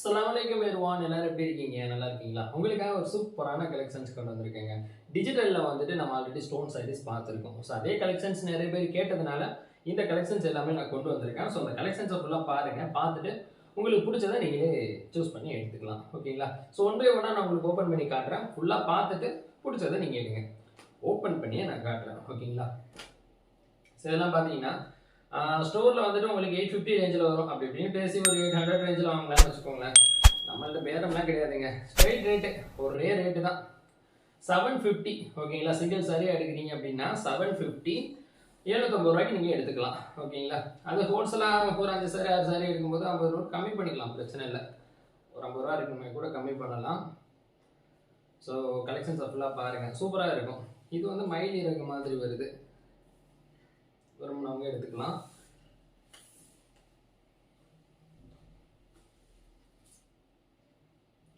அஸ்ஸலாமலைக்கும் எருவான் எல்லாரும் எப்படி இருக்கீங்க? நல்லா இருக்கீங்களா? உங்களுக்காக ஒரு சூப்பரான கலெக்ஷன்ஸ் கொண்டு வந்திருக்கேங்க. டிஜிட்டலில் வந்துட்டு நம்ம ஆல்ரெடி ஸ்டோன் சாரீஸ் பார்த்துருக்கோம். ஸோ அதே கலெக்ஷன்ஸ் நிறைய பேர் கேட்டதுனால இந்த கலெக்ஷன்ஸ் எல்லாமே நான் கொண்டு வந்திருக்கேன். ஸோ அந்த கலெக்ஷன்ஸை ஃபுல்லாக பாருங்கள் பார்த்துட்டு உங்களுக்கு பிடிச்சதை நீங்களே சூஸ் பண்ணி எடுத்துக்கலாம். ஓகேங்களா? ஸோ ஒன்றே ஒன்றா நான் உங்களுக்கு ஓப்பன் பண்ணி காட்டுறேன். ஃபுல்லாக பார்த்துட்டு பிடிச்சதை நீங்கள் எடுங்க. ஓப்பன் பண்ணியே நான் காட்டுறேன். ஓகேங்களா? ஸோ இதெல்லாம் பார்த்தீங்கன்னா ஸ்டோரில் வந்துட்டு உங்களுக்கு எயிட் ஃபிஃப்டி ரேஞ்சில் வரும். அப்படி இப்படின்னு பேசி ஒரு எயிட் ஹண்ட்ரட் ரேஞ்சில் வாங்கலாம்னு வச்சுக்கோங்களேன். நம்மள்ட்ட பேரம்லாம் கிடையாதுங்க. ஸ்ட்ரைட் ரேட்டு ஒரே ரேட்டு தான். செவன் ஃபிஃப்டி ஓகேங்களா? சிங்கிள் சாரியாக எடுக்கிறீங்க அப்படின்னா செவன் ஃபிஃப்டி எழுநூத்தம்பது ரூபாய்க்கு நீங்கள் எடுத்துக்கலாம். ஓகேங்களா? அது ஹோல்சேலாக ஒரு அஞ்சு சாரி ஆறு சாரி எடுக்கும்போது ஐம்பது ரூபா கம்மி பண்ணிக்கலாம். பிரச்சனை இல்லை. ஒரு ஐம்பது ரூபா இருக்குமே கூட கம்மி பண்ணலாம். ஸோ கலெக்ஷன்ஸ் ஃபுல்லாக பாருங்கள் சூப்பராக இருக்கும். இது வந்து மயில் இறகு மாதிரி வருது. விரும்பினவங்க எடுத்துக்கலாம்.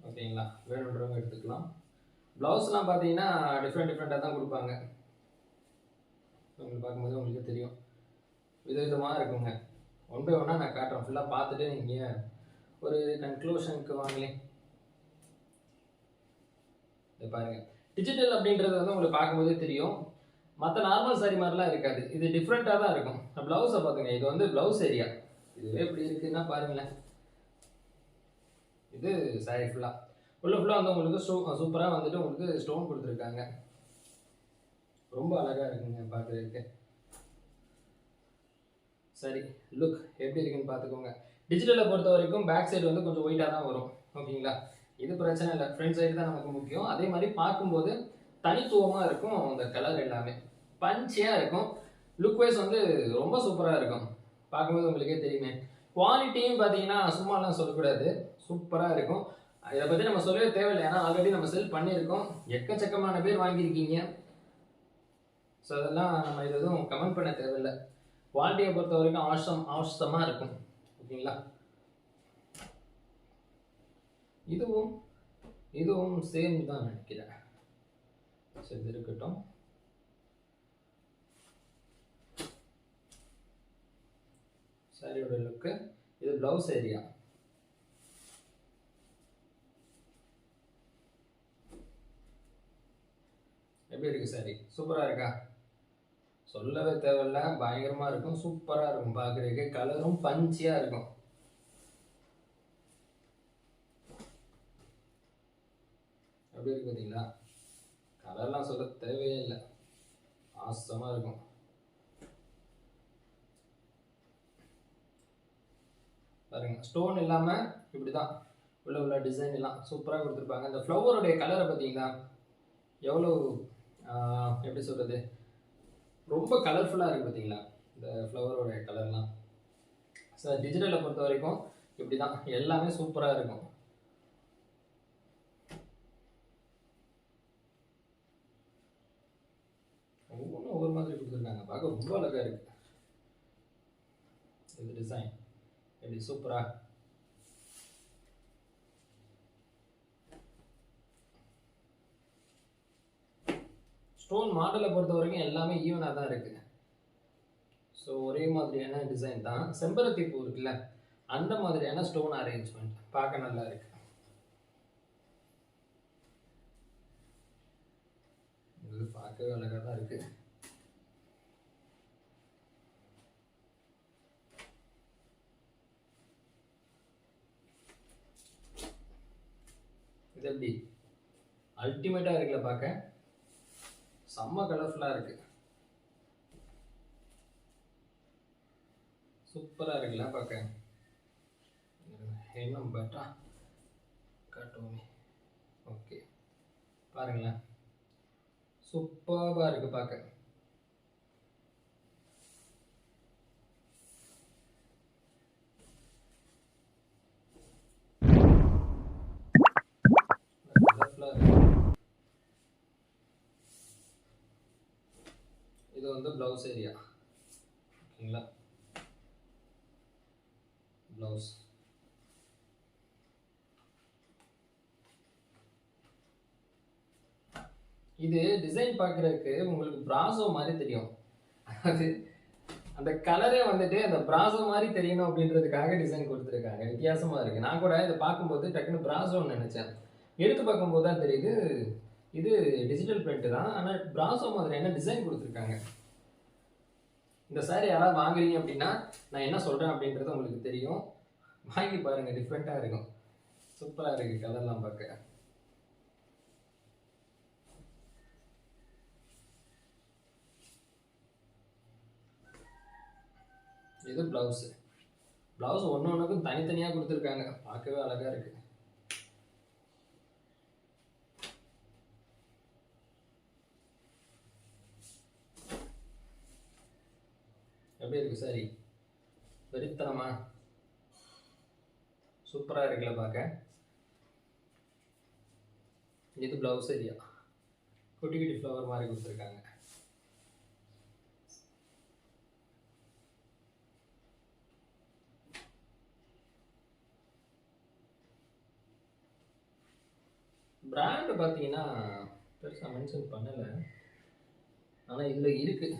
ஓகேங்களா? வேணுன்றவங்க எடுத்துக்கலாம். ப்ளவுஸ்லாம் பார்த்தீங்கன்னா டிஃப்ரெண்ட் டிஃப்ரெண்ட்டாக தான் கொடுப்பாங்க. உங்களுக்கு பார்க்கும்போது உங்களுக்கு தெரியும். விதவிதமாக இருக்குங்க. ஒன் பை ஒன்னாக நான் காட்டுறேன். ஃபுல்லாக பார்த்துட்டு நீங்கள் ஒரு கன்க்ளூஷனுக்கு வாங்களேன் இதை பாருங்க. டிஜிட்டல் அப்படின்றது வந்து உங்களுக்கு பார்க்கும்போதே தெரியும். மற்ற நார்மல் சாரி மாதிரிலாம் இருக்காது. இது டிஃப்ரெண்ட்டாக தான் இருக்கும். ப்ளவுஸை பார்த்துங்க. இது வந்து ப்ளவுஸ் ஏரியா இதுவே எப்படி இருக்குன்னா பாருங்களேன். இது சாரி ஃபுல்லாக உள்ள ஃபுல்லாக வந்து உங்களுக்கு ஸ்டோ சூப்பராக வந்துட்டு உங்களுக்கு ஸ்டோன் கொடுத்துருக்காங்க. ரொம்ப அழகாக இருக்குங்க பார்க்குறதுக்கு. சரி லுக் எப்படி இருக்குன்னு பார்த்துக்கோங்க. டிஜிட்டலை பொறுத்த வரைக்கும் பேக் சைடு வந்து கொஞ்சம் ஒயிட்டாக தான் வரும். ஓகேங்களா இது பிரச்சனை இல்லை. ஃப்ரண்ட் சைடு தான் நமக்கு முக்கியம். அதே மாதிரி பார்க்கும்போது தனித்துவமாக இருக்கும் அந்த கலர் எல்லாமே. பஞ்சியாக இருக்கும். லுக் வைஸ் வந்து ரொம்ப சூப்பராக இருக்கும். பார்க்கும்போது உங்களுக்கே தெரியுமே. குவாலிட்டியும் பார்த்தீங்கன்னா சும்மாலாம் சொல்லக்கூடாது. சூப்பராக இருக்கும். இதை பற்றி நம்ம சொல்லவே தேவையில்லை. ஏன்னா ஆல்ரெடி நம்ம செல் பண்ணியிருக்கோம். எக்கச்சக்கமான பேர் வாங்கியிருக்கீங்க. ஸோ அதெல்லாம் நம்ம இது எதுவும் கமெண்ட் பண்ண தேவையில்லை. குவாலிட்டியை பொறுத்த வரைக்கும் ஆசம் ஆசமாக இருக்கும். ஓகேங்களா? இதுவும் இதுவும் சேம் தான் நினைக்கிறேன். சரி இருக்கட்டும். சாரியோட லுக்கு இது ப்ளவுஸ் ஏரியா எப்படி இருக்கு சாரி சூப்பராக இருக்கா? சொல்லவே தேவையில்ல பயங்கரமாக இருக்கும் சூப்பராக இருக்கும் பார்க்குறதுக்கு கலரும் பஞ்சியாக இருக்கும். அப்படி இருக்கு பார்த்தீங்களா? கலர்லாம் சொல்ல தேவையே இல்லை. ஆசமாக இருக்கும். பாருங்க. ஸ்டோன் இல்லாமல் இப்படி தான் உள்ள உள்ள டிசைன் எல்லாம் சூப்பராக கொடுத்துருப்பாங்க. இந்த ஃப்ளவருடைய கலரை பார்த்தீங்களா? எவ்வளோ எப்படி சொல்கிறது ரொம்ப கலர்ஃபுல்லாக இருக்குது பார்த்தீங்களா? இந்த ஃப்ளவருடைய கலர்லாம் சார் டிஜிட்டலை பொறுத்த வரைக்கும் இப்படி தான் எல்லாமே சூப்பராக இருக்கும். ஒவ்வொன்றும் ஒவ்வொரு மாதிரி கொடுத்துருக்காங்க. பார்க்க ரொம்ப அழகாக இருக்கு. இது டிசைன் எப்படி சூப்பரா ஸ்டோன் மாடலை பொறுத்த வரைக்கும் எல்லாமே ஈவனாக தான் இருக்குது ஸோ ஒரே மாதிரியான டிசைன் தான். செம்பருத்தி பூ இருக்குல்ல அந்த மாதிரியான ஸ்டோன் அரேஞ்ச்மெண்ட் பார்க்க நல்லா இருக்கு. பார்க்கவே அழகாக தான் இருக்குது இது எப்படி? அல்டிமேட்டாக இருக்குல்ல பார்க்க செம்ம கலர்ஃபுல்லாக இருக்கு. சூப்பராக இருக்குல்ல பார்க்க என்ன பெட்டா காட்டுவோமே. ஓகே பாருங்களேன். சூப்பராக இருக்குது பார்க்க colourful-ஆ இருக்கு. இது வந்து ப்ளவுஸ் ஏரியா ஓகேங்களா? ப்ளவுஸ் இது டிசைன் பார்க்குறதுக்கு உங்களுக்கு பிராசோ மாதிரி தெரியும். அது அந்த கலரே வந்துட்டு அந்த பிராசோ மாதிரி தெரியணும் அப்படின்றதுக்காக டிசைன் கொடுத்துருக்காங்க. வித்தியாசமா இருக்கு. நான் கூட இதை பார்க்கும்போது டக்குன்னு பிராசோன்னு நினைச்சேன். எடுத்து பார்க்கும்போது தான் தெரியுது இது டிஜிட்டல் பிரிண்ட் தான். ஆனால் பிராசோ மாதிரியான டிசைன் கொடுத்துருக்காங்க? இந்த சாரி யாராவது வாங்குறீங்க அப்படின்னா நான் என்ன சொல்கிறேன் அப்படின்றது உங்களுக்கு தெரியும். வாங்கி பாருங்க டிஃப்ரெண்ட்டாக இருக்கும். சூப்பராக இருக்குது கலர்லாம் பார்க்க. இது ப்ளவுஸு ப்ளவுஸ் ஒன்று ஒன்றுக்கும் தனித்தனியாக கொடுத்துருக்காங்க. பார்க்கவே அழகாக இருக்குது எப்படி இருக்கு சாரி? வெறித்தனமா? சூப்பராக இருக்குல்ல பார்க்க? இது பிளவுஸ் ஏரியா குட்டி குட்டி ஃப்ளவர் மாதிரி கொடுத்துருக்காங்க. பிராண்டு பார்த்தீங்கன்னா பெருசாக மென்ஷன் பண்ணலை. ஆனால் இதில் இருக்குது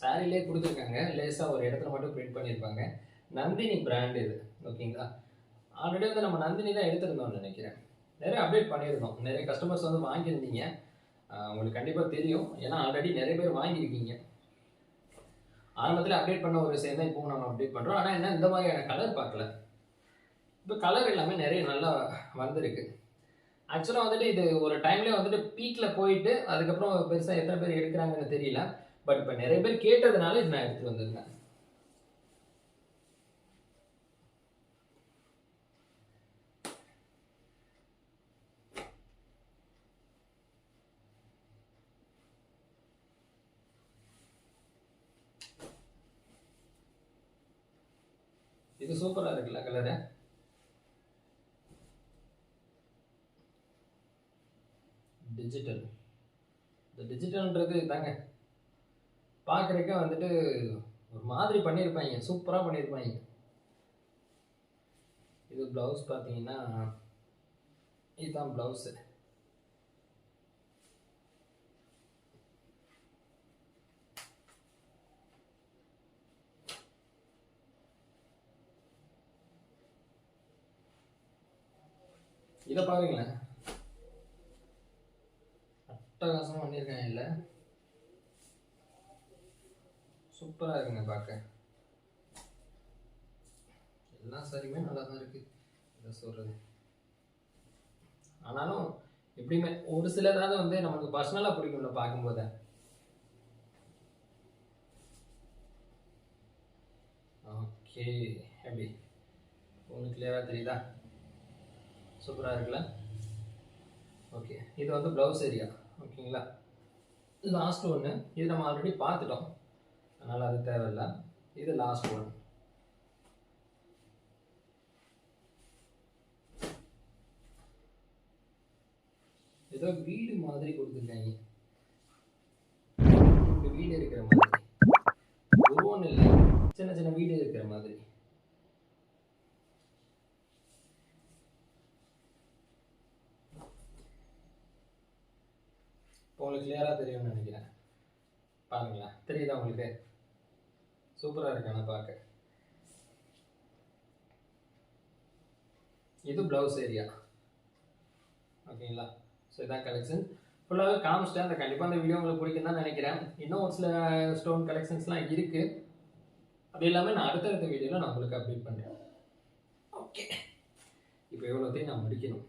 சாரிலே கொடுத்துருக்காங்க. லேசாக ஒரு இடத்துல மட்டும் பிரிண்ட் பண்ணியிருப்பாங்க நந்தினி பிராண்ட் இது. ஓகேங்களா ஆல்ரெடி வந்து நம்ம நந்தினி தான் எடுத்திருந்தோம்னு நினைக்கிறேன். நிறைய அப்டேட் பண்ணியிருந்தோம். நிறைய கஸ்டமர்ஸ் வந்து வாங்கியிருந்தீங்க. உங்களுக்கு கண்டிப்பாக தெரியும். ஏன்னா ஆல்ரெடி நிறைய பேர் வாங்கியிருக்கீங்க. ஆரம்பத்தில் அப்டேட் பண்ண ஒரு விஷயம் தான் இப்போ நம்ம அப்டேட் பண்ணுறோம் ஆனால் என்ன இந்த மாதிரியான கலர் பார்க்கல. இப்போ கலர் எல்லாமே நிறைய நல்லா வந்திருக்கு. ஆக்சுவலாக வந்துட்டு இது ஒரு டைம்லேயே வந்துட்டு பீக்கில் போயிட்டு அதுக்கப்புறம் பெருசாக எத்தனை பேர் எடுக்கிறாங்கன்னு தெரியல. பட் இப்போ நிறைய பேர் கேட்டதுனால இது நான் எடுத்துகிட்டு வந்திருந்தேன் இது சூப்பராக இருக்குல்ல கலரு டிஜிட்டல் இந்த டிஜிட்டல்ன்றது தாங்க பார்க்குறக்க வந்துட்டு ஒரு மாதிரி பண்ணியிருப்பாங்க சூப்பராக பண்ணியிருப்பாங்க இது ப்ளவுஸ் பார்த்தீங்கன்னா இதுதான் ப்ளவுஸு இதை பாருங்களேன். அட்டகாசமாக பண்ணியிருக்கேன் இல்லை? சூப்பராக இருக்குங்க பார்க்க. எல்லா சாரியுமே நல்லா தான் இருக்குது இதை சொல்கிறது ஆனாலும் எப்படியுமே ஒரு சிலதாவது வந்து நமக்கு பர்சனலாக பிடிக்கும்ல பார்க்கும்போது. ஓகே எப்படி? உங்களுக்கு கிளியராக தெரியுதா? சூப்பராக இருக்குல்ல? ஓகே இது வந்து ப்ளவுஸ் ஏரியா ஓகேங்களா லாஸ்ட் ஒன்று இது நம்ம ஆல்ரெடி பார்த்துட்டோம். அதனால் அது தேவையில்லை. இது லாஸ்ட் ஒன் ஏதோ வீடு மாதிரி கொடுத்துருக்காங்க. வீடு இருக்கிற மாதிரி. ஒரு இல்லை. சின்ன சின்ன வீடு இருக்கிற மாதிரி. இப்போ உங்களுக்கு கிளியராக தெரியும்னு நினைக்கிறேன். பாருங்களேன். தெரியுதா உங்களுக்கு? சூப்பராக இருக்கு நான் பார்க்க இது ப்ளவுஸ் ஏரியா ஓகேங்களா? ஸோ இதான் கலெக்ஷன் ஃபுல்லாகவே காமிச்சிட்டேன். அந்த கண்டிப்பாக அந்த வீடியோ உங்களுக்கு பிடிக்கும் தான் நினைக்கிறேன். இன்னும் ஒரு சில ஸ்டோன் கலெக்ஷன்ஸ்லாம் இருக்குது அது இல்லாமல் நான் அடுத்தடுத்த வீடியோவில் நான் உங்களுக்கு அப்டேட் பண்ணுறேன் ஓகே இப்போ எவ்வளோத்தையும் நான் முடிக்கணும்?